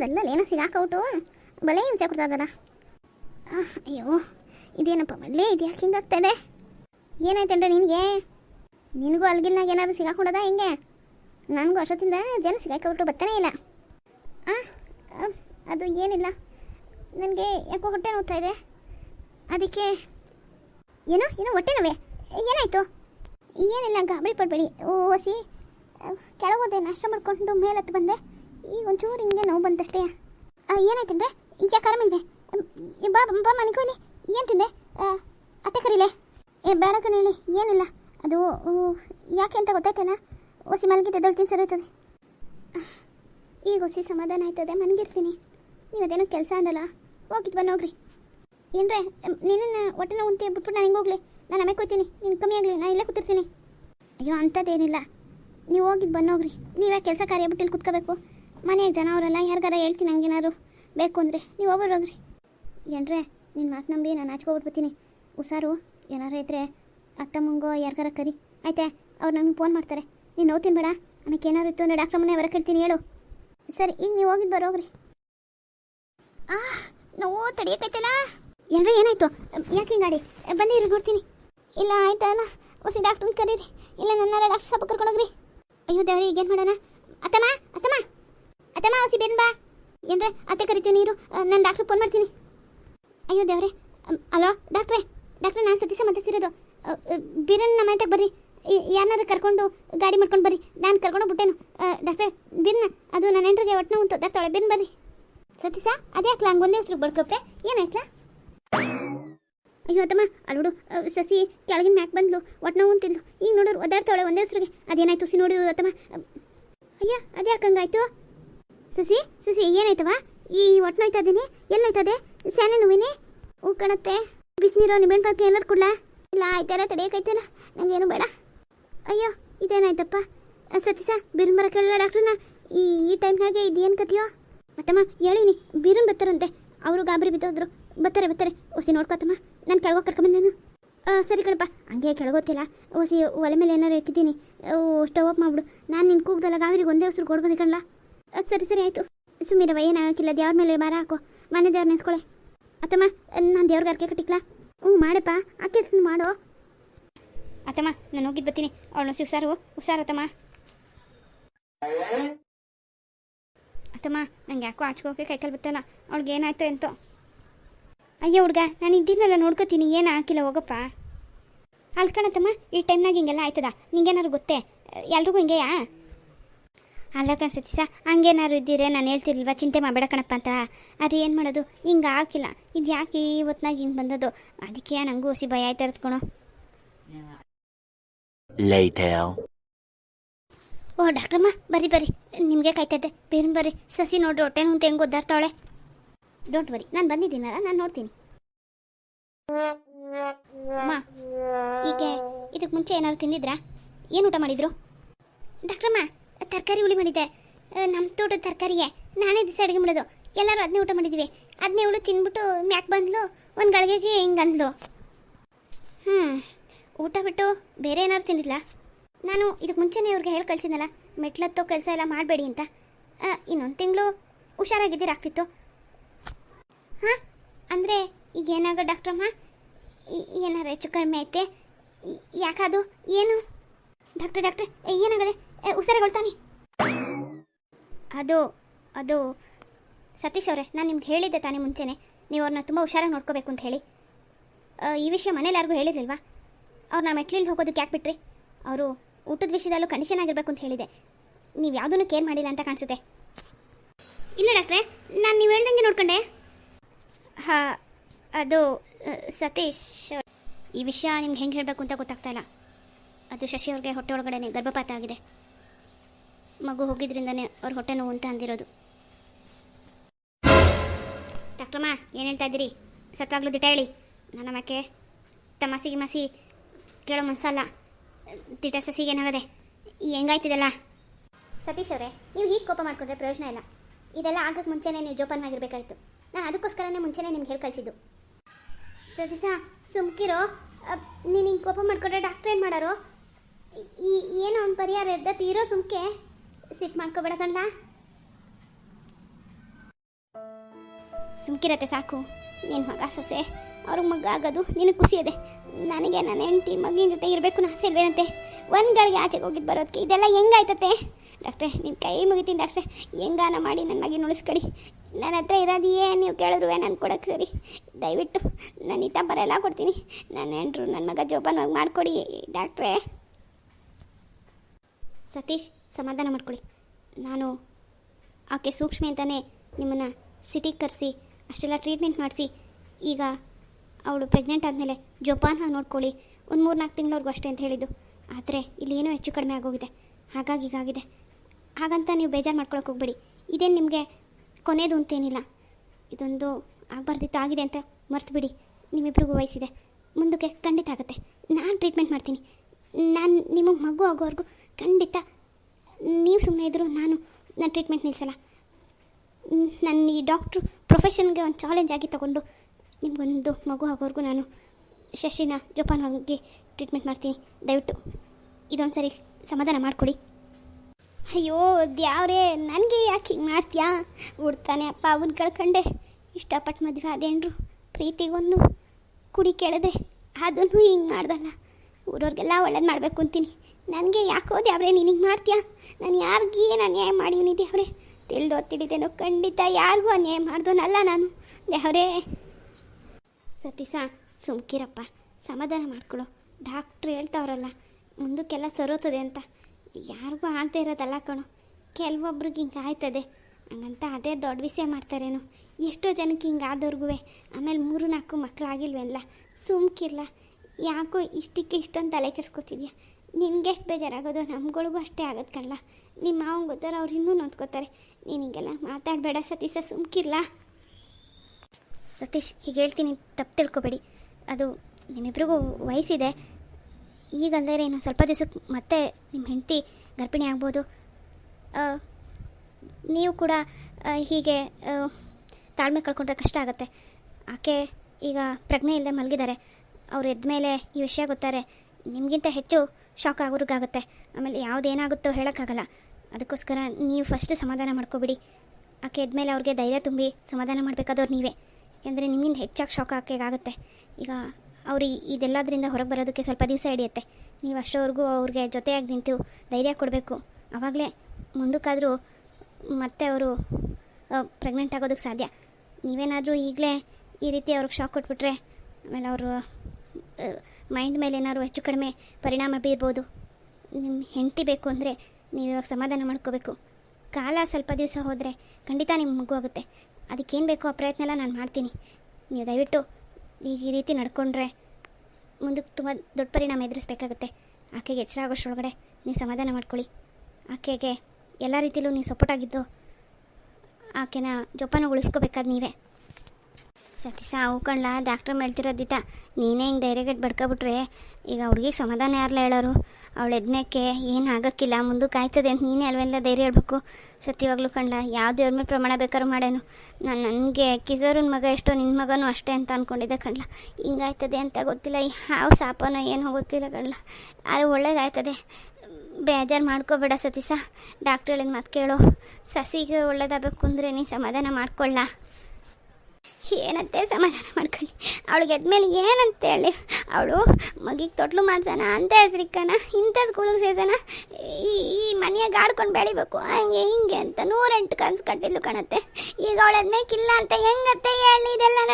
ಏನದಲ್ಲ ಏನೋ ಸಿಗಾಕೌಟು. ಬಲೇ ಹಿಂಸೆ ಕೊಡ್ತಾ ಅಯ್ಯೋ, ಇದೇನಪ್ಪ ಮಾಡಲೇ, ಇದು ಯಾಕೆ ಹಿಂಗಾಗ್ತದೆ ಏನಾಯ್ತಂದ್ರೆ ನಿನಗೆ? ನಿನಗೂ ಅಲ್ಗಿಲ್ನಾಗ ಏನಾದರೂ ಸಿಗಾಕೊಂಡದ ಹಿಂಗೆ? ನನಗೂ ಅಷ್ಟೊತ್ತಿಂದ ಜನ ಸಿಗಾಕೊಬಿಟ್ಟು ಬರ್ತಾನೆ ಇಲ್ಲ. ಅದು ಏನಿಲ್ಲ. ನನಗೆ ಯಾಕೋ ಹೊಟ್ಟೆ ನೋವ್ತಾ ಇದೆ. ಅದಕ್ಕೆ ಏನೋ ಏನೋ ಹೊಟ್ಟೆ ನೋವೆ? ಏನಾಯಿತು? ಏನಿಲ್ಲ, ಗಾಬರಿ ಪಡಬೇಡಿ. ಓಸಿ ಕೆಳಗೋದೆ ನಾಷ್ಟ ಮಾಡಿಕೊಂಡು ಮೇಲೆ ಹತ್ತು ಬಂದೆ. ಈಗ ಒಂಚೂರು ಹಿಂಗೆ ನೋವು ಬಂತಷ್ಟೇ. ಏನಾಯ್ತು ಏನಾಯ್ತಂದ್ರೆ ಈಗ ಕರಮಿಲ್ವೆ ಮ್, ಬಾ ಬಾ ಮನಿಕೋಲಿ ಏನು ತಿಂದೆ? ಅತ್ತೆ ಕರೀಲೆ. ಏ ಬೇಡ ಕಣೇಳಿ ಏನಿಲ್ಲ. ಅದು ಯಾಕೆ ಅಂತ ಗೊತ್ತಾಯ್ತಲ್ಲ ಒಸಿ ಮಲಗಿದ್ದೆ ದೊಡ್ಡ ಸರಿತದೆ ಈಗ ಒಸಿ ಸಮಾಧಾನ ಆಯ್ತದೆ ಮನಗಿರ್ತೀನಿ. ನೀವು ಅದೇನೋ ಕೆಲಸ ಅನ್ನಲ್ಲ ಹೋಗಿದ್ದು ಬನ್ನ ಹೋಗ್ರಿ. ಏನ್ರೆ ನಿನ್ನ ಹೊಟ್ಟೆ ನೋವು ಉಂತಿ ಬಿಟ್ಬಿಟ್ಟು ನಾನು ಹಿಂಗೆ ಹೋಗ್ಲಿ. ನಾನು ಆಮೇಲೆ ಕೂತೀನಿ ನೀನು ಕಮ್ಮಿ ಆಗಲಿ ನಾನು ಇಲ್ಲೇ ಕೂತಿರ್ತೀನಿ. ಅಯ್ಯೋ ಅಂಥದ್ದೇನಿಲ್ಲ. ನೀವು ಹೋಗಿದ್ದು ಬನ್ನೋಗ್ರಿ ನೀವೇ ಕೆಲಸ ಕಾರ್ಯ ಬಿಟ್ಟು ಇಲ್ಲಿ ಕುತ್ಕೋಬೇಕು? ಮನೆಯಾಗ ಜನ ಅವರೆಲ್ಲ, ಯಾರಿಗಾರ ಹೇಳ್ತೀನಿ ಹಂಗೇನಾದ್ರು. ಬೇಕು ಅಂದರೆ ನೀವು ಹೋಗ್ರಿ. ಏನ್ರೆ ನಿನ್ನ ಮಾತು ನಂಬಿ ನಾನು ಹಚ್ಕೊಬಿಟ್ಬಿಡ್ತೀನಿ ಹುಷಾರು ಏನಾರು ಇದ್ರೆ ಅತ್ತಮ್ಮಂಗೋ ಯಾರಿಗಾರ ಕರಿ. ಆಯ್ತಾ? ಅವ್ರು ನನಗೆ ಫೋನ್ ಮಾಡ್ತಾರೆ. ನೀನು ನೋಡ್ತೀನಿ ಬೇಡ. ಆಮೇಲೆ ಏನಾರು ಇತ್ತು ಅಂದರೆ ಡಾಕ್ಟ್ರ್ ಮನೆ ಬರಕ್ಕೆ ಹೇಳ್ತೀನಿ ಹೇಳು. ಸರಿ, ಈಗ ನೀವು ಹೋಗಿದ್ದು ಬರೋಗ್ರಿ ಆ, ನೋವು ತಡಿಯಕೈತಲ್ಲ? ಏನ್ರಿ, ಏನಾಯ್ತು? ಯಾಕೆ ಗಾಡಿ ಬನ್ನಿ ಇರು ನೋಡ್ತೀನಿ. ಇಲ್ಲ, ಆಯ್ತಲ್ಲ. ಹೊಸ ಡಾಕ್ಟ್ರನ್ನ ಕರೀರಿ. ಇಲ್ಲ ನನ್ನ ಡಾಕ್ಟರ್ ಸಾಬ್ ಕರ್ಕೊಂಡೋಗ್ರಿ ಅಯ್ಯೋ ದೇವ್ರಿ, ಈಗೇನು ಮಾಡೋಣ? ಅತ್ತಮ್ಮ ಅತ್ತಮ್ಮ! ಅತ್ತಮ್ಮ ಹೊಸಿ ಬೇನ್ ಬಾ. ಏನ್ರ, ಅತ್ತೆ ಕರಿತೀನಿ ನೀರು. ನಾನು ಡಾಕ್ಟ್ರ್ ಫೋನ್ ಮಾಡ್ತೀನಿ. ಅಯ್ಯೋ ದೇವ್ರೆ ಅಲೋ, ಡಾಕ್ಟ್ರೇ, ಡಾಕ್ಟ್ರೆ, ನಾನು ಸತೀಶ ಮಾತಾಡ್ತಿರೋದು ಬೀರನ್ ನಮ್ಮ ಮನೆಗೆ ಬರ್ರಿ. ಯಾರನ್ನಾರು ಕರ್ಕೊಂಡು ಗಾಡಿ ಮಾಡ್ಕೊಂಡು ಬರ್ರಿ. ನಾನು ಕರ್ಕೊಂಡು ಬಿಟ್ಟೇನು ಡಾಕ್ಟ್ರೆ ಬಿರ್ನ ಅದು ನನ್ನ ಎಂಟ್ರಿಗೆ ಒಟ್ಟು ಉಂಟು. ದರ್ತಾಳೆ ಬಿರ್ನ್ ಬರ್ರಿ. ಸತೀಶ, ಅದೇ ಹಾಕ್ಲ ಹಂಗೆ ಒಂದೇ ಹೆಸರು ಬಡ್ಕೊಪ್ಪೆ ಏನಾಯ್ತಲ್ಲ ಅಯ್ಯೋ ಅತ್ತಮ್ಮ ಅಲ್ಲೋಡು ಸಸಿ ಕೆಳಗಿನ ಮ್ಯಾಕ್ ಬಂದ್ಲು. ಒಟ್ಟು ನೋವು ಈಗ ನೋಡೋರು ಒದಾಡ್ತಾಳೆ ಒಂದೇ ಹೆಸರಿಗೆ ಅದೇನಾಯ್ತು ಸಿ ನೋಡಿ ಅತ್ತಮ್ಮ. ಅಯ್ಯ, ಅದೇ ಯಾಕಂಗಾಯ್ತು ಸಸಿ ಸಸಿ ಏನಾಯ್ತವ ಈ ಒಟ್ಟು ನೋಯ್ತಾ ಇದ್ದೀನಿ ಎಲ್ಲಿ ನೋಯ್ತದೆ ಸ್ಯಾನೆ ನೋವಿನಿ ಹೂ ಕಾಣತ್ತೆ. ಬಿಸಿನೀರು ನಿಂಬೆಹಣ್ಣು ಪಾಕ ಏನಾರು ಕೊಡ್ಲಾ? ಇಲ್ಲ ಆಯ್ತಲ್ಲ ತಡೆಯೋಕೈತಲ್ಲ ನಂಗೇನು ಬೇಡ. ಅಯ್ಯೋ, ಇದೇನಾಯ್ತಪ್ಪ? ಸಾ ಬಿರುನ್ ಬರ ಕೇಳಲ್ಲ ಡಾಕ್ಟ್ರನ್ನ? ಈ ಈ ಟೈಮ್ನಾಗೆ ಇದೇನು ಕತಿಯೋ ಮತ್ತಮ್ಮ, ಹೇಳಿನಿ, ಬೀರನ್ ಬರ್ತಾರಂತೆ. ಅವರು ಗಾಬರಿ ಬಿದ್ದೋದ್ರು. ಬರ್ತಾರೆ ಬರ್ತಾರೆ. ಒಸಿ ನೋಡ್ಕೊತಮ್ಮ. ನಾನು ಕೆಳಗೋಗಿ ಕರ್ಕೊಂಬಂದೇನು ಸರಿ ಕಣಪ್ಪ. ಹಂಗೆ ಕೆಳಗೋತಿಲ್ಲ. ಒಸಿ ಒಲೆ ಮೇಲೆ ಏನಾರು ಇಕ್ಕಿದ್ದೀನಿ ಸ್ಟವ್ ಆಫ್ ಮಾಡ್ಬಿಡು. ನಾನು ನಿನ್ನ ಕೂಗ್ದಲ್ಲ ಗಾಬರಿಗೆ ಒಂದೇ ಹೆಸರು ಕೊಡ್ಬೋದು ಕಣಲ್ಲ ಸರಿ ಸರಿ, ಆಯಿತು. ಸುಮ್ಮೀರವ ಏನಾಗಕ್ಕಿಲ್ಲ. ದೇವ್ರ ಮೇಲೆ ಭಾರ ಹಾಕು. ಮನೆ ದೇವ್ರ ನೆನ್ಸ್ಕೊಳ್ಳೆ ಅತ್ತಮ್ಮ ನಾನು ದೇವ್ರಿಗೆ ಅರ್ಕೆ ಕಟ್ಟಿಕ್ಲಾ? ಹ್ಞೂ, ಮಾಡಪ್ಪ. ಆ ಕೆಲಸ ಮಾಡೋ. ಅತ್ತಮ್ಮ, ನಾನು ಹೋಗಿದ್ದು ಬರ್ತೀನಿ. ಅವಳು ಹುಷಾರು ಹುಷಾರು ಅತ್ತಮ್ಮ. ಅತ್ತಮ್ಮ, ನಂಗೆ ಯಾಕೋ ಆಚ್ಕೋಕೆ ಕೈಕಲ್ ಬತ್ತಲ್ಲ. ಅವ್ಳಿಗೆ ಏನಾಯ್ತು ಎಂತೋ. ಅಯ್ಯೋ, ಹುಡ್ಗ, ನಾನು ಇದ್ದೀನಲ್ಲ ನೋಡ್ಕೋತೀನಿ. ಏನು ಹಾಕಿಲ್ಲ ಹೋಗಪ್ಪ. ಅಲ್ಕಣತ್ತಮ್ಮ ಈ ಟೈಮ್ನಾಗ ಹಿಂಗೆಲ್ಲ ಆಯ್ತದ? ನಿಂಗೇನಾರು ಗೊತ್ತೇ? ಎಲ್ರಿಗೂ ಹಿಂಗೆಯಾ? ಅಲ್ಲ ಕಣ್ ಸತೀಶ ಹಂಗೇನಾರು ಇದ್ದೀರೆ? ನಾನು ಹೇಳ್ತಿರ್ಲಿಲ್ವಾ? ಚಿಂತೆ ಮಾಡಬೇಡ ಕಣಪ್ಪ ಅಂತ. ಅದು ಏನು ಮಾಡೋದು? ಹಿಂಗೆ ಹಾಕಿಲ್ಲ. ಇದು ಯಾಕೆ ಈ ಹೊತ್ನಾಗ ಹಿಂಗೆ ಬಂದದ್ದು? ಅದಕ್ಕೆ ನನಗೂ ಹಸಿ ಭಯ ಆಯ್ತಾ ಇರತ್ ಕಣೋ. ಓ ಡಾಕ್ಟ್ರಮ್ಮ ಬರಿ ಬರಿ ನಿಮಗೆ ಕಾಯ್ತೈತೆ ಬೇರೆ ಬರ್ರಿ. ಸಸಿ ನೋಡ್ರಿ ಹೊಟ್ಟೆ ಅಂತ ಹೆಂಗೆ ಒದ್ದಾಡ್ತಾವಳೆ. ಡೋಂಟ್ ವರಿ ನಾನು ಬಂದಿದ್ದೀನಲ್ಲ ನಾನು ನೋಡ್ತೀನಿ. ಅಮ್ಮ ಈಗ ಇದಕ್ಕೆ ಮುಂಚೆ ಏನಾದ್ರು ತಿಂದಿದ್ರಾ? ಏನು ಊಟ ಮಾಡಿದ್ರು? ಡಾಕ್ಟ್ರಮ್ಮ ತರಕಾರಿ ಹುಳಿ ಮಾಡಿದ್ದೆ. ನಮ್ಮ ತೋಟದ ತರಕಾರಿಯೇ ನಾನೇ ದಿವಸ ಅಡುಗೆ ಮಾಡೋದು. ಎಲ್ಲರೂ ಅದನ್ನೇ ಊಟ ಮಾಡಿದ್ವಿ. ಅದನ್ನೇ ಇವಳು ತಿಂದ್ಬಿಟ್ಟು ಮ್ಯಾಕ್ ಬಂದ್ಲು, ಒಂದು ಗಳಿಗೆಗೆ ಹಿಂಗೆ ಅಂದ್ಲು. ಹ್ಞೂ ಊಟ ಬಿಟ್ಟು ಬೇರೆ ಏನಾದ್ರು ತಿಂದಿಲ್ಲ ನಾನು ಇದಕ್ಕೆ ಮುಂಚೆನೇ ಇವ್ರಿಗೆ ಹೇಳಿ ಕಳಿಸಿದ್ನಲ್ಲ ಮೆಟ್ಲತ್ತೋ ಕೆಲಸ ಎಲ್ಲ ಮಾಡಬೇಡಿ ಅಂತ. ಇನ್ನೊಂದು ತಿಂಗಳು ಹುಷಾರಾಗಿದ್ದೀರಾಗ್ತಿತ್ತು ಹಾಂ? ಅಂದರೆ ಈಗ ಏನಾಗೋ ಡಾಕ್ಟ್ರಮ್ಮ ಏನಾರ ಹೆಚ್ಚು ಕಡಿಮೆ ಐತೆ? ಯಾಕದು ಏನು? ಡಾಕ್ಟ್ರ್, ಡಾಕ್ಟ್ರೆ, ಏನಾಗದೆ? ಹುಷಾರಾಗೊಳ್ತಾನೆ ಅದು ಅದು ಸತೀಶ್ ಅವರೇ, ನಾನು ನಿಮ್ಗೆ ಹೇಳಿದ್ದೆ ತಾನೇ ಮುಂಚೆನೆ. ನೀವು ಅವ್ರನ್ನ ತುಂಬ ಹುಷಾರಾಗಿ ನೋಡ್ಕೋಬೇಕು ಅಂತ ಹೇಳಿ. ಈ ವಿಷಯ ಮನೇಲಿ ಯಾರಿಗೂ ಹೇಳಿರಲಿಲ್ವಾ ಅವ್ರನ್ನ ಮೆಟ್ಲಿಲ್ ಹೋಗೋದಕ್ಕೆ ಯಾಕೆ ಬಿಟ್ರಿ? ಅವರು ಊಟದ ವಿಷಯದಲ್ಲೂ ಕಂಡೀಷನ್ ಆಗಿರಬೇಕು ಅಂತ ಹೇಳಿದೆ. ನೀವು ಯಾವುದನ್ನು ಕೇರ್ ಮಾಡಿಲ್ಲ ಅಂತ ಕಾಣಿಸುತ್ತೆ. ಇಲ್ಲ ಡಾಕ್ಟ್ರೆ, ನಾನು ನೀವು ಹೇಳ್ದಂಗೆ ನೋಡ್ಕೊಂಡೆ. ಹಾಂ, ಅದು ಸತೀಶ್ ಈ ವಿಷಯ ನಿಮ್ಗೆ ಹೆಂಗೆ ಹೇಳಬೇಕು ಅಂತ ಗೊತ್ತಾಗ್ತಾ ಇಲ್ಲ. ಅದು ಶಶಿ ಅವ್ರಿಗೆ ಹೊಟ್ಟೆ ಒಳಗಡೆ ಗರ್ಭಪಾತ ಆಗಿದೆ. ಮಗು ಹೋಗಿದ್ರಿಂದನೇ ಅವ್ರ ಹೊಟ್ಟೆ ನೋವು ಅಂತ ಅಂದಿರೋದು. ಡಾಕ್ಟ್ರಮ್ಮ, ಏನು ಹೇಳ್ತಾ ಇದ್ದೀರಿ? ಸತ್ವಾಗ್ಲೂ ದಿಟ ಹೇಳಿ. ನನ್ನ ಮಕ್ಕೆ ತಮಾಸಿಗೆ ಮಸಿ ಕೇಳೋ ಮನ್ಸಲ್ಲ. ದಿಟ ಸಸಿಗೆ ಏನಾಗದೆ. ಹೆಂಗಾಯ್ತಿದೆಲ್ಲ? ಸತೀಶ್ ಅವರೇ, ನೀವು ಹೀಗೆ ಕೋಪ ಮಾಡ್ಕೊಂಡ್ರೆ ಪ್ರಯೋಜನ ಇಲ್ಲ. ಇದೆಲ್ಲ ಆಗೋಕ್ಕೆ ಮುಂಚೆನೇ ನೀವು ಜೋಪಾನವಾಗಿರ್ಬೇಕಾಯ್ತು. ನಾನು ಅದಕ್ಕೋಸ್ಕರನೇ ಮುಂಚೆನೇ ನಿಮ್ಗೆ ಹೇಳಿ ಕಳಿಸಿದ್ದು ಸತೀಶ, ಸುಮ್ಕಿರೋ ನೀನು ಹಿಂಗೆ ಕೋಪ ಮಾಡ್ಕೊಂಡ್ರೆ ಡಾಕ್ಟ್ರ್ ಏನು ಮಾಡೋರು? ಈ, ಏನೋ ಒಂದು ಪರಿಹಾರ ಇದ್ದ ತೀರೋ ಸುಮ್ಕೆ. ಸಿಟ್ಟು ಮಾಡ್ಕೋಬೇಡ ಸುಮ್ಕಿರತ್ತೆ ಸಾಕು. ನಿನ್ನ ಮಗ ಸೊಸೆ? ಅವ್ರಿಗೆ ಮಗ ಆಗೋದು ನಿನಗೆ ಖುಷಿ ಇದೆ. ನನಗೆ ನನ್ನ ಹೆಂಡತಿ ಮಗಿನ ಜೊತೆ ಇರಬೇಕು ನಾನು ಇಲ್ವೇನಂತೆ? ಒಂದು ಗಳಿಗೆ ಆಚೆಗೆ ಹೋಗಿದ್ದು ಬರೋದಕ್ಕೆ ಇದೆಲ್ಲ ಹೆಂಗಾಯ್ತತೆ ಡಾಕ್ಟ್ರೆ ನಿನ್ನ ಕೈ ಮುಗಿತೀನಿ ಡಾಕ್ಟ್ರೆ. ಹೆಂಗಾನ ಮಾಡಿ ನನ್ನ ಮಗಿನ ಉಳಿಸ್ಕೊಡಿ. ನನ್ನ ಹತ್ರ ಇರೋದು ನೀವು ಕೇಳಿದ್ರು ನಾನು ಕೊಡೋಕ್ಕೆ ಸರಿ. ದಯವಿಟ್ಟು ನಾನು ತಪ್ಪರ ಎಲ್ಲ ಕೊಡ್ತೀನಿ. ನನ್ನ ಹೆಂಡ್ರು ನನ್ನ ಮಗ ಜೋಪಾನವಾಗಿ ಮಾಡಿಕೊಡಿ ಡಾಕ್ಟ್ರೇ. ಸತೀಶ್, ಸಮಾಧಾನ ಮಾಡ್ಕೊಳ್ಳಿ ನಾನು ಆಕೆ ಸೂಕ್ಷ್ಮೆ ಅಂತಲೇ ನಿಮ್ಮನ್ನು ಸಿಟಿಗೆ ಕರೆಸಿ, ಅಷ್ಟೆಲ್ಲ ಟ್ರೀಟ್ಮೆಂಟ್ ಮಾಡಿಸಿ, ಈಗ ಅವಳು ಪ್ರೆಗ್ನೆಂಟ್ ಆದಮೇಲೆ ಜೋಪಾನಾಗಿ ನೋಡ್ಕೊಳ್ಳಿ. ಒಂದು ಮೂರು ನಾಲ್ಕು ತಿಂಗಳವರೆಗೂ ಅಷ್ಟೇ ಅಂತ ಹೇಳಿದ್ದು. ಆದರೆ ಇಲ್ಲಿ ಏನೋ ಹೆಚ್ಚು ಕಡಿಮೆ ಆಗೋಗಿದೆ. ಹಾಗಾಗಿ ಹೀಗಾಗಿದೆ ಹಾಗಂತ ನೀವು ಬೇಜಾರು ಮಾಡ್ಕೊಳಕ್ಕೆ ಹೋಗ್ಬೇಡಿ. ಇದೇನು ನಿಮಗೆ ಕೊನೆಯದು ಅಂತೇನಿಲ್ಲ. ಇದೊಂದು ಆಗಬಾರ್ದಿತ್ತು, ಆಗಿದೆ ಅಂತ ಮರ್ತು ಬಿಡಿ. ನಿಮ್ಮಿಬ್ರಿಗೂ ವಯಸ್ಸಿದೆ. ಮುಂದಕ್ಕೆ ಖಂಡಿತ ಆಗುತ್ತೆ. ನಾನು ಟ್ರೀಟ್ಮೆಂಟ್ ಮಾಡ್ತೀನಿ. ನಾನು ನಿಮಗೆ ಮಗು ಆಗೋವರೆಗೂ ಖಂಡಿತ ನೀವು ಸುಮ್ಮನೆ ಇದ್ದರೂ ನಾನು ನನ್ನ ಟ್ರೀಟ್ಮೆಂಟ್ ನಿಲ್ಲಿಸಲ್ಲ ನನ್ನ ಈ ಡಾಕ್ಟ್ರು ಪ್ರೊಫೆಷನ್ಗೆ ಒಂದು ಚಾಲೆಂಜ್ ಆಗಿ ತಗೊಂಡು ನಿಮಗೊಂದು ಮಗು ಆಗೋವರೆಗೂ ನಾನು ಶಶಿನ ಜೋಪಾನವಾಗಿ ಟ್ರೀಟ್ಮೆಂಟ್ ಮಾಡ್ತೀನಿ. ದಯವಿಟ್ಟು ಇದೊಂದು ಸರಿ ಸಮಾಧಾನ ಮಾಡಿಕೊಡಿ. ಅಯ್ಯೋ ದ್ಯಾವ್ರೇ ನನಗೆ ಯಾಕೆ ಹಿಂಗೆ ಮಾಡ್ತೀಯಾ? ಹುಡ್ತಾನೆ ಅಪ್ಪ ಅವನ್ನ ಕಳ್ಕೊಂಡೆ. ಇಷ್ಟಪಟ್ಟು ಮದುವೆ ಅದೇನ್ರು ಪ್ರೀತಿಗೊಂದು ಕುಡಿ ಕೇಳಿದ್ರೆ ಅದನ್ನು ಹಿಂಗೆ ಮಾಡ್ದಲ್ಲ. ಊರವ್ರಿಗೆಲ್ಲ ಒಳ್ಳೇದು ಮಾಡಬೇಕು ಅಂತೀನಿ. ನನಗೆ ಯಾಕೋ ದೇವ್ರೆ ನಿನಗೆ ಮಾಡ್ತೀಯಾ? ನಾನು ಯಾರಿಗೆ ಏನು ಅನ್ಯಾಯ ಮಾಡೀನಿ ದೇವ್ರೆ ತಿಳಿದೋ ತಿಳಿದೇನೋ ಖಂಡಿತ ಯಾರಿಗೂ ಅನ್ಯಾಯ ಮಾಡ್ದೋನಲ್ಲ ನಾನು. ದೇವ್ರೇ ಸತೀಸ ಸುಮ್ಕಿರಪ್ಪ. ಸಮಾಧಾನ ಮಾಡ್ಕೊಳ್ಳೋ ಡಾಕ್ಟ್ರು ಹೇಳ್ತಾವ್ರಲ್ಲ, ಮುಂದಕ್ಕೆಲ್ಲ ಸರೋತದೆ ಅಂತ. ಯಾರಿಗೂ ಆಗದೆ ಇರೋದಲ್ಲ ಕಣೋ. ಕೆಲವೊಬ್ರಿಗೆ ಹಿಂಗೆ ಆಯ್ತದೆ. ಹಂಗಂತ ಅದೇ ದೊಡ್ಡ ವಿಷಯ ಮಾಡ್ತಾರೇನೋ. ಎಷ್ಟೋ ಜನಕ್ಕೆ ಹಿಂಗೆ ಆದವ್ರಿಗೂ ಆಮೇಲೆ ಮೂರು ನಾಲ್ಕು ಮಕ್ಕಳಾಗಿಲ್ವೆಲ್ಲ ಸುಮ್ಕಿರಲ್ಲ ಸುಮ್ಕಿರ್ಲ? ಯಾಕೋ ಇಷ್ಟಕ್ಕೆ ಇಷ್ಟೊಂದು ತಲೆ ಕೆಡ್ಸ್ಕೊತಿದ್ಯಾ? ನಿನ್ಗೆ ಎಷ್ಟು ಬೇಜಾರಾಗೋದು? ನಮ್ಗಳಿಗೂ ಅಷ್ಟೇ ಆಗೋದು ಕಣ ನಿಮ್ಮ ಮಾವನ್ ಗೊತ್ತಾರ, ಅವ್ರು ಇನ್ನೂ ನೋಡ್ಕೋತಾರೆ ನೀನು ಹಿಂಗೆಲ್ಲ ಮಾತಾಡಬೇಡ ಸತೀಶ ಸುಮ್ಕಿಲ್ಲ ಸತೀಶ್, ಹೀಗೆ ಹೇಳ್ತೀನಿ, ತಪ್ಪು ತಿಳ್ಕೊಬೇಡಿ. ಅದು ನಿಮ್ಮಿಬ್ರಿಗೂ ವಯಸ್ಸಿದೆ. ಈಗಲ್ಲದೆ ಇನ್ನೊಂದು ಸ್ವಲ್ಪ ದಿವಸಕ್ಕೆ ಮತ್ತೆ ನಿಮ್ಮ ಹೆಂಡತಿ ಗರ್ಭಿಣಿ ಆಗ್ಬೋದು. ನೀವು ಕೂಡ ಹೀಗೆ ತಾಳ್ಮೆ ಕಳ್ಕೊಂಡ್ರೆ ಕಷ್ಟ ಆಗುತ್ತೆ. ಆಕೆ ಈಗ ಪ್ರಜ್ಞೆ ಇಲ್ಲದೆ ಮಲಗಿದ್ದಾರೆ ಅವ್ರು ಎದ್ದ ಮೇಲೆ ಈ ವಿಷಯ ಗೊತ್ತಾರೆ. ನಿಮಗಿಂತ ಹೆಚ್ಚು ಶಾಕ್ ಆಗೋರಿಗಾಗುತ್ತೆ. ಆಮೇಲೆ ಯಾವುದೇನಾಗುತ್ತೋ ಹೇಳೋಕ್ಕಾಗಲ್ಲ. ಅದಕ್ಕೋಸ್ಕರ ನೀವು ಫಸ್ಟ್ ಸಮಾಧಾನ ಮಾಡ್ಕೊಬಿಡಿ. ಆಕೆ ಮೇಲೆ ಅವ್ರಿಗೆ ಧೈರ್ಯ ತುಂಬಿ ಸಮಾಧಾನ ಮಾಡಬೇಕಾದವ್ರು ನೀವೇ. ಯಾಕೆಂದರೆ ನಿಮ್ಮಿಂದ ಹೆಚ್ಚಾಗಿ ಶಾಕ್ ಆಕೆಗಾಗುತ್ತೆ ಈಗ ಅವ್ರು ಇದೆಲ್ಲದರಿಂದ ಹೊರಗೆ ಬರೋದಕ್ಕೆ ಸ್ವಲ್ಪ ದಿವಸ ಹಿಡಿಯುತ್ತೆ. ನೀವು ಅಷ್ಟೋವರೆಗೂ ಅವ್ರಿಗೆ ಜೊತೆಯಾಗಿ ನಿಂತು ಧೈರ್ಯ ಕೊಡಬೇಕು. ಆವಾಗಲೇ ಮುಂದಕ್ಕಾದರೂ ಮತ್ತೆ ಅವರು ಪ್ರೆಗ್ನೆಂಟ್ ಆಗೋದಕ್ಕೆ ಸಾಧ್ಯ. ನೀವೇನಾದರೂ ಈಗಲೇ ಈ ರೀತಿ ಅವ್ರಿಗೆ ಶಾಕ್ ಕೊಟ್ಬಿಟ್ರೆ, ಆಮೇಲೆ ಅವರು ಮೈಂಡ್ ಮೇಲೆ ಏನಾದ್ರು ಹೆಚ್ಚು ಕಡಿಮೆ ಪರಿಣಾಮ ಬೀರ್ಬೋದು. ನಿಮ್ಮ ಹೆಂಡತಿ ಬೇಕು ಅಂದರೆ ನೀವು ಇವಾಗ ಸಮಾಧಾನ ಮಾಡ್ಕೋಬೇಕು. ಕಾಲ ಸ್ವಲ್ಪ ದಿವಸ ಹೋದರೆ ಖಂಡಿತ ನಿಮ್ಮ ಮಗು ಆಗುತ್ತೆ ಅದಕ್ಕೇನು ಬೇಕೋ ಆ ಪ್ರಯತ್ನ ಎಲ್ಲ ನಾನು ಮಾಡ್ತೀನಿ. ನೀವು ದಯವಿಟ್ಟು ಈಗ ಈ ರೀತಿ ನಡ್ಕೊಂಡ್ರೆ ಮುಂದಕ್ಕೆ ತುಂಬ ದೊಡ್ಡ ಪರಿಣಾಮ ಎದುರಿಸ್ಬೇಕಾಗುತ್ತೆ. ಆಕೆಗೆ ಎಚ್ಚರ ಆಗೋಷ್ಟರೊಳಗಡೆ ನೀವು ಸಮಾಧಾನ ಮಾಡ್ಕೊಳ್ಳಿ. ಆಕೆಗೆ ಎಲ್ಲ ರೀತಿಯಲ್ಲೂ ನೀವು ಸಪೋರ್ಟ್ ಆಗಿದ್ದು ಆಕೆನ ಜೋಪಾನಗೊಳಿಸ್ಕೋಬೇಕಾದ ನೀವೇ. ಸತಿ ಸಾವು ಕಣ್ಲ ಡಾಕ್ಟ್ರ್ ಹೇಳ್ತಿರೋದಿಟ್ಟ ನೀನೇ ಹಿಂಗೆ ಧೈರ್ಯಗೆಟ್ಟು ಬಡ್ಕೊಬಿಟ್ರೆ ಈಗ ಹುಡುಗಿಗೆ ಸಮಾಧಾನ ಯಾರಲ್ಲ ಹೇಳೋರು? ಅವಳು ಯಜ್ಞಕ್ಕೆ ಏನು ಆಗೋಕ್ಕಿಲ್ಲ, ಮುಂದಕ್ಕೆ ಆಯ್ತದೆ ಅಂತ ನೀನೇ ಅಲ್ವೆಲ್ಲ ಧೈರ್ಯ ಹೇಳ್ಬೇಕು? ಸತ್ಯವಾಗ್ಲೂ ಕಣ್ಲ, ಯಾವ ದೇವ್ರ ಮೇಲೆ ಪ್ರಮಾಣ ಬೇಕಾದ್ರೂ ಮಾಡೇನು ನಾನು ನನಗೆ ಕಿಸೋರನ ಮಗ ಎಷ್ಟೋ ನಿನ್ನ ಮಗನೂ ಅಷ್ಟೇ ಅಂತ ಅಂದ್ಕೊಂಡಿದ್ದೆ ಕಣ್ಲ. ಹಿಂಗಾಯ್ತದೆ ಅಂತ ಗೊತ್ತಿಲ್ಲ, ಯಾವ ಸಾಪನೋ ಏನೋ ಗೊತ್ತಿಲ್ಲ ಕಣ್ಲ. ಆದ್ರೆ ಒಳ್ಳೇದಾಯ್ತದೆ. ಬೇಜಾರು ಮಾಡ್ಕೋಬೇಡ ಸತೀಸ ಡಾಕ್ಟ್ರ್ ಹೇಳಿದ ಮಾತು ಕೇಳು. ಸಸಿಗೆ ಒಳ್ಳೇದಾಗಬೇಕು ಅಂದರೆ ನೀನು ಸಮಾಧಾನ ಮಾಡ್ಕೊಳ್ಳ ಏನಂತೆ ಸಮಾಧಾನ ಮಾಡ್ಕೊಳ್ಳಿ. ಅವಳಿಗೆ ಎದ್ಮೇಲೆ ಏನಂತ ಹೇಳಿ ಅವಳು ಮಗಿಗೆ ತೊಟ್ಲು ಮಾಡ್ಸೋಣ ಅಂತ ಹೆಸ್ರಿಕ್ಕನ ಇಂಥ ಸ್ಕೂಲಿಗೆ ಸೇರ್ಸೋಣ. ಈ ಈ ಮನೆಯಾಗ ಆಡ್ಕೊಂಡು ಬೆಳಿಬೇಕು. ಹಂಗೆ ಹಿಂಗೆ ಅಂತ ನೂರೆಂಟು ಕನ್ಸು ಕಟ್ಟಿದ್ಲು ಕಾಣತ್ತೆ. ಈಗ ಅವಳು ಕಿಲ್ಲ ಅಂತ ಹೆಂಗತ್ತೆ ಹೇಳಿ ಇದೆಲ್ಲನ?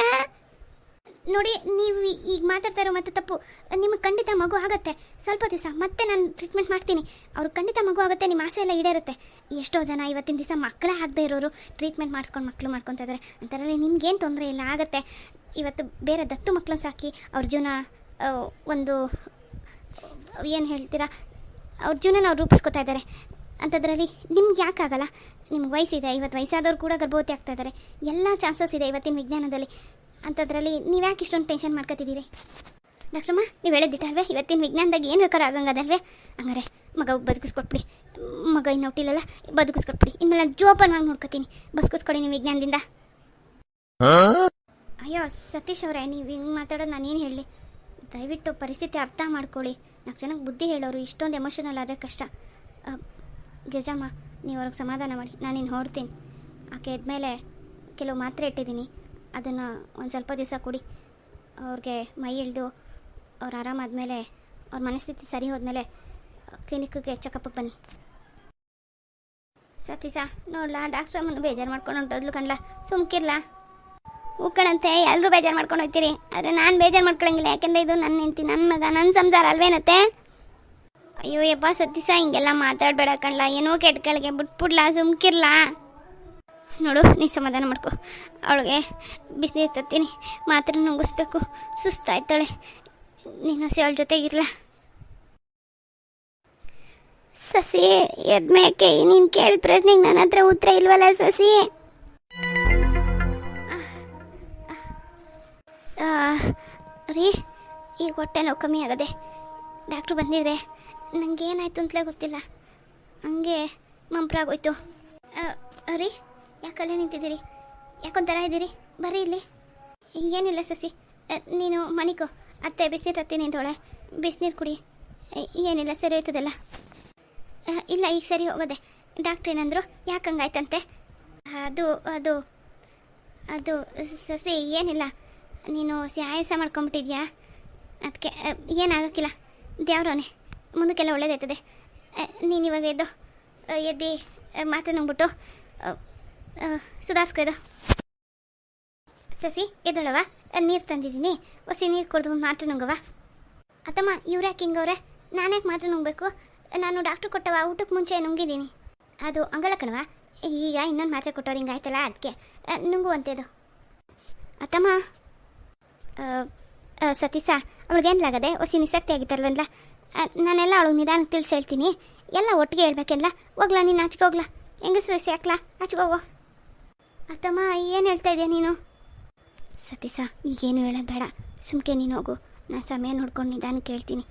ನೋಡಿ, ನೀವು ಈಗ ಮಾತಾಡ್ತಾ ಇರೋ ಮತ್ತೆ ತಪ್ಪು. ನಿಮಗೆ ಖಂಡಿತ ಮಗು ಆಗುತ್ತೆ. ಸ್ವಲ್ಪ ದಿವಸ ಮತ್ತೆ ನಾನು ಟ್ರೀಟ್ಮೆಂಟ್ ಮಾಡ್ತೀನಿ. ಅವ್ರಿಗೆ ಖಂಡಿತ ಮಗು ಆಗುತ್ತೆ, ನಿಮ್ಮ ಆಸೆ ಎಲ್ಲ ಈಡೇರುತ್ತೆ. ಎಷ್ಟೋ ಜನ ಇವತ್ತಿನ ದಿವಸ ಮಕ್ಕಳೇ ಆಗದೆ ಇರೋರು ಟ್ರೀಟ್ಮೆಂಟ್ ಮಾಡಿಸ್ಕೊಂಡು ಮಕ್ಕಳು ಮಾಡ್ಕೊತಾ ಇದ್ದಾರೆ ಅಂಥದ್ರಲ್ಲಿ ನಿಮ್ಗೇನು ತೊಂದರೆ ಇಲ್ಲ, ಆಗುತ್ತೆ. ಇವತ್ತು ಬೇರೆ ದತ್ತು ಮಕ್ಕಳನ್ನ ಸಾಕಿ ಅವ್ರ ಜೀವನ ಒಂದು, ಏನು ಹೇಳ್ತೀರಾ, ಅವ್ರ ಜೀವನ ಅವ್ರು ರೂಪಿಸ್ಕೊತಾ ಇದ್ದಾರೆ ಅಂಥದ್ರಲ್ಲಿ ನಿಮ್ಗೆ ಯಾಕಾಗಲ್ಲ ನಿಮ್ಗೆ ವಯಸ್ಸಿದೆ ಇವತ್ತು ವಯಸ್ಸಾದವ್ರು ಕೂಡ ಗರ್ಭವತಿ ಆಗ್ತಾ ಇದ್ದಾರೆ ಎಲ್ಲ ಚಾನ್ಸಸ್ ಇದೆ ಇವತ್ತಿನ ವಿಜ್ಞಾನದಲ್ಲಿ. ಅಂಥದ್ರಲ್ಲಿ ನೀವು ಯಾಕೆ ಇಷ್ಟೊಂದು ಟೆನ್ಷನ್ ಮಾಡ್ಕೊತಿದ್ದೀರಿ? ಡಾಕ್ಟ್ರಮ್ಮ ನೀವು ಹೇಳಿದ್ದಿಟ್ಟಲ್ವೇ? ಇವತ್ತಿನ ವಿಜ್ಞಾನದಾಗ ಏನು ಬೇಕಾದ್ರೂ ಆಗಂಗದಲ್ವೇ? ಹಂಗಾರೆ ಮಗ ಬದುಕಿಸ್ಕೊಟ್ಬಿಡಿ. ಮಗ ಇನ್ನು ಹುಟ್ಟಿಲ್ಲಲ್ಲ ಬದುಕಿಸ್ಕೊಟ್ಬಿಡಿ. ಇನ್ಮೇಲೆ ನಾನು ಜೋಪಾನವಾಗಿ ನೋಡ್ಕೊತೀನಿ. ಬದುಕಿಸ್ಕೊಡಿ ನೀವು ವಿಜ್ಞಾನದಿಂದ. ಅಯ್ಯೋ ಸತೀಶ್ ಅವರೇ ನೀವು ಹಿಂಗೆ ಮಾತಾಡೋದು ನಾನೇನು ಹೇಳಲಿ? ದಯವಿಟ್ಟು ಪರಿಸ್ಥಿತಿ ಅರ್ಥ ಮಾಡ್ಕೊಳ್ಳಿ. ನಾಲ್ಕು ಜನಕ್ಕೆ ಬುದ್ಧಿ ಹೇಳೋರು ಇಷ್ಟೊಂದು ಎಮೋಷನಲ್ ಆದರೆ ಕಷ್ಟ. ಗೆಜಮ್ಮ ನೀವು ಅವ್ರಿಗೆ ಸಮಾಧಾನ ಮಾಡಿ. ನಾನು ಇನ್ನು ಹೊಡ್ತೀನಿ ಆಕೆ ಇದ್ಮೇಲೆ ಕೆಲವು ಮಾತ್ರೆ ಇಟ್ಟಿದ್ದೀನಿ. ಅದನ್ನು ಒಂದು ಸ್ವಲ್ಪ ದಿವಸ ಕೊಡಿ. ಅವ್ರಿಗೆ ಮೈ ಇಳಿದು ಅವ್ರು ಆರಾಮಾದಮೇಲೆ ಅವ್ರ ಮನಸ್ಥಿತಿ ಸರಿ ಹೋದ್ಮೇಲೆ ಕ್ಲಿನಿಕ್ಗೆ ಚೆಕಪ್ಗೆ ಬನ್ನಿ. ಸತೀಸ ನೋಡ್ಲಾ ಡಾಕ್ಟ್ರ್ ಅಮ್ಮನ ಬೇಜಾರು ಮಾಡ್ಕೊಂಡು ಹೊಂಟೋದ್ಲು ಕಣ್ಲ. ಸುಮ್ಕಿರ್ಲ. ಉಕ್ಕಣಂತೆ ಎಲ್ಲರೂ ಬೇಜಾರು ಮಾಡ್ಕೊಂಡು ಹೋಗ್ತೀರಿ ಆದರೆ ನಾನು ಬೇಜಾರು ಮಾಡ್ಕೊಳಂಗಿಲ್ಲ. ಯಾಕೆಂದರೆ ಇದು ನನ್ನ ಹೆಂಡತಿ ನನ್ನ ಮಗ ನನ್ನ ಸಂಸಾರ ಅಲ್ವೇನತ್ತೆ ಅಯ್ಯೋ ಯಪ್ಪ ಸತೀಸ ಹಿಂಗೆಲ್ಲ ಮಾತಾಡಬೇಡ ಕಣ್ಲ. ಏನೋ ಕೆಟ್ಗಳಿಗೆ ಬಿಟ್ಬಿಡ್ಲಾ, ಸುಮ್ಕಿರ್ಲಾ. ನೋಡು, ನೀನು ಸಮಾಧಾನ ಮಾಡ್ಕೊ. ಅವಳಿಗೆ ಬಿಸಿನೀರು ತರ್ತೀನಿ ಮಾತ್ರ ನುಂಗಿಸ್ಬೇಕು. ಸುಸ್ತಾಯ್ತಾಳೆ. ನೀನು ಹಸಿ ಅವಳ ಜೊತೆಗಿರ್ಲ. ಸಸಿ, ಎದ್ಮೇಕೆ? ನೀನು ಕೇಳಿದ ಪ್ರಶ್ನೆಗೆ ನನ್ನ ಹತ್ರ ಉತ್ತರ ಇಲ್ವಲ್ಲ ಸಸಿ? ರೀ, ಈಗ ಹೊಟ್ಟೆ ನೋವು ಕಮ್ಮಿ ಆಗದೆ ಡಾಕ್ಟ್ರು ಬಂದಿದೆ ಏನಾಯ್ತು ಅಂತಲೇ ಗೊತ್ತಿಲ್ಲ. ಹಂಗೆ ಮಂಪ್ರಾಗೋಯ್ತು ರೀ ಯಾಕಲ್ಲೇ ನಿಂತಿದ್ದೀರಿ? ಯಾಕೊಂಥರ ಇದ್ದೀರಿ? ಬರ್ರಿ ಇಲ್ಲಿ. ಏನಿಲ್ಲ ಸಸಿ. ನೀನು ಮನಿಕು. ಅತ್ತೆ ಬಿಸಿನೀರು ತತ್ತೀನಿ ಅಂತೋಳೆ ಬಿಸಿನೀರು ಕುಡಿ. ಏನಿಲ್ಲ, ಸರಿ ಹೋಯ್ತದಲ್ಲ. ಇಲ್ಲ ಈಗ ಸರಿ ಹೋಗೋದೆ. ಡಾಕ್ಟ್ರ್ ಏನಂದ್ರು, ಯಾಕೆ ಹಂಗಾಯ್ತಂತೆ? ಅದು ಅದು ಅದು, ಸಸಿ, ಏನಿಲ್ಲ. ನೀನು ಆಯಾಸ ಮಾಡ್ಕೊಂಬಿಟ್ಟಿದ್ಯಾ? ಅದಕ್ಕೆ ಏನಾಗೋಕ್ಕಿಲ್ಲ. ದೇವ್ರೋನೆ ಮುಂದಕ್ಕೆಲ್ಲ ಒಳ್ಳೇದಾಯ್ತದೆ. ನೀನು ಇವಾಗ ಎದ್ದು ಎದ್ದು ನುಂಗ್ಬಿಟ್ಟು ಸುಧಾರಿಸ್ಕೊಯ್ದು ಸಸಿ ಎದ್ದೊಳವ ನೀರು ತಂದಿದ್ದೀನಿ. ಹೊಸಿ ನೀರು ಕುಡ್ದು ಮಾತ್ರ ನುಂಗವ ಅತ್ತಮ್ಮ, ಇವ್ರ ಯಾಕೆ ಹಿಂಗವ್ರೆ ನಾನ್ಯಾಕೆ ಮಾತ್ರ ನುಂಗಬೇಕು? ನಾನು ಡಾಕ್ಟ್ರ್ ಕೊಟ್ಟವ ಊಟಕ್ಕೆ ಮುಂಚೆ ನುಂಗಿದ್ದೀನಿ. ಅದು ಹಂಗಲ್ಲ ಕಣವ ಈಗ ಇನ್ನೊಂದು ಮಾತ್ರೆ ಕೊಟ್ಟವ್ರು ಹಿಂಗಾಯ್ತಲ್ಲ ಅದಕ್ಕೆ ನುಂಗುವಂಥದ್ದು ಅತ್ತಮ್ಮ. ಸತೀಸ ಅವಳಿಗೇನ್ಲಾಗದೆ ಹೊಸಿ ನಿಸಕ್ತಿ ಆಗಿತ್ತಲ್ವಲ್ಲ ನಾನೆಲ್ಲ ಅವಳಿಗೆ ನಿಧಾನಕ್ಕೆ ತಿಳಿಸಿ ಹೇಳ್ತೀನಿ. ಎಲ್ಲ ಒಟ್ಟಿಗೆ ಹೇಳ್ಬೇಕೆಲ್ಲ ಹೋಗ್ಲಾ ನೀನು ಆಚೆಗೆ ಹೋಗ್ಲಾ? ಹೆಂಗಸ್ರು ಸಿ ಹಾಕ್ಲಾ? ಆಚೆಗೆ ಹೋಗು. ಅತ್ತಮ್ಮ, ಏನು ಹೇಳ್ತಾ ಇದೆಯಾ ನೀನು? ಸತೀಸ ಈಗೇನು ಹೇಳೋದು ಬೇಡ. ಸುಮ್ಕೆ ನೀನು ಹೋಗು. ನಾನು ಸಮಯ ನೋಡ್ಕೊಂಡು ನಿಧಾನ ಕೇಳ್ತೀನಿ.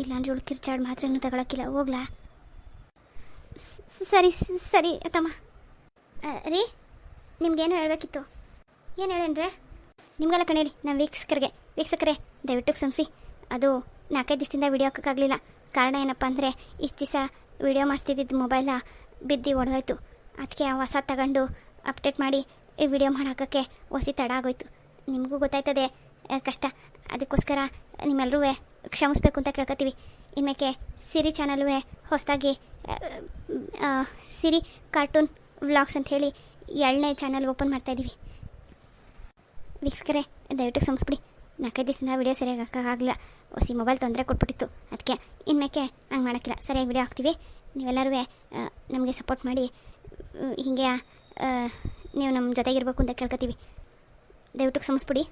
ಇಲ್ಲಾಂದ್ರೆ ಇವಳು ಕಿರ್ಚಾಡ್ ಮಾತ್ರನೂ ತಗೊಳಕ್ಕಿಲ್ಲ. ಹೋಗ್ಲಾ? ಸರಿ ಸರಿ, ಅತ್ತಮ್ಮ. ರೀ, ನಿಮ್ಗೇನು ಹೇಳಬೇಕಿತ್ತು. ಏನು ಹೇಳೇನ್ರೆ ನಿಮಗೆಲ್ಲ ಕಣೇಳಿ ನಮ್ಮ ವೀಕ್ಷಕರಿಗೆ. ವೀಕ್ಷಕರೆ, ದಯವಿಟ್ಟು ಕ್ಷಮಿಸಿ. ಅದು ನಾಲ್ಕೈದು ದಿವಸದಿಂದ ವಿಡಿಯೋ ಹಾಕೋಕ್ಕಾಗಲಿಲ್ಲ. ಕಾರಣ ಏನಪ್ಪ ಅಂದರೆ, ಇಷ್ಟು ದಿವಸ ವಿಡಿಯೋ ಮಾಡ್ತಿದ್ದಿದ್ದು ಮೊಬೈಲ ಬಿದ್ದು ಒಡೆದೋಯ್ತು ಅದಕ್ಕೆ ಹೊಸ ತಗೊಂಡು ಅಪ್ಡೇಟ್ ಮಾಡಿ ಈ ವಿಡಿಯೋ ಮಾಡಾಕೋಕ್ಕೆ ಒಸಿ ತಡ ಆಗೋಯ್ತು. ನಿಮಗೂ ಗೊತ್ತಾಯ್ತದೆ ಕಷ್ಟ. ಅದಕ್ಕೋಸ್ಕರ ನಿಮ್ಮೆಲ್ಲರೂ ಕ್ಷಮಿಸ್ಬೇಕು ಅಂತ ಕೇಳ್ಕೊತೀವಿ ಇನ್ಮೇಕೆ ಸಿರಿ ಚಾನಲ್ವೇ ಹೊಸದಾಗಿ ಸಿರಿ ಕಾರ್ಟೂನ್ ವ್ಲಾಗ್ಸ್ ಅಂತ ಹೇಳಿ ಎರಡನೇ ಚಾನಲ್ ಓಪನ್ ಮಾಡ್ತಾಯಿದ್ದೀವಿ ವೀಕ್ಷಕರೇ, ದಯವಿಟ್ಟು ಕ್ಷಮಿಸ್ಬಿಡಿ. ನಾಲ್ಕೈದು ದಿವಸದಿಂದ ವಿಡಿಯೋ ಸರಿಯಾಗಿ ಹಾಕೋಕ್ಕಾಗಲಿಲ್ಲ ಹೊಸಿ ಮೊಬೈಲ್ ತೊಂದರೆ ಕೊಟ್ಬಿಟ್ಟಿತ್ತು. ಅದಕ್ಕೆ ಇನ್ಮೇಕೆ ಹಂಗೆ ಮಾಡೋಕ್ಕಿಲ್ಲ ಸರಿಯಾಗಿ ವಿಡಿಯೋ ಹಾಕ್ತೀವಿ. ನೀವೆಲ್ಲರೂ ನಮಗೆ ಸಪೋರ್ಟ್ ಮಾಡಿ. ಹೀಗೆ ನೀವು ನಮ್ಮ ಜೊತೆಗಿರ್ಬೇಕು ಅಂತ ಕೇಳ್ಕೊತೀವಿ ದಯವಿಟ್ಟು ಕ್ಷಮಿಸ್ಬಿಡಿ.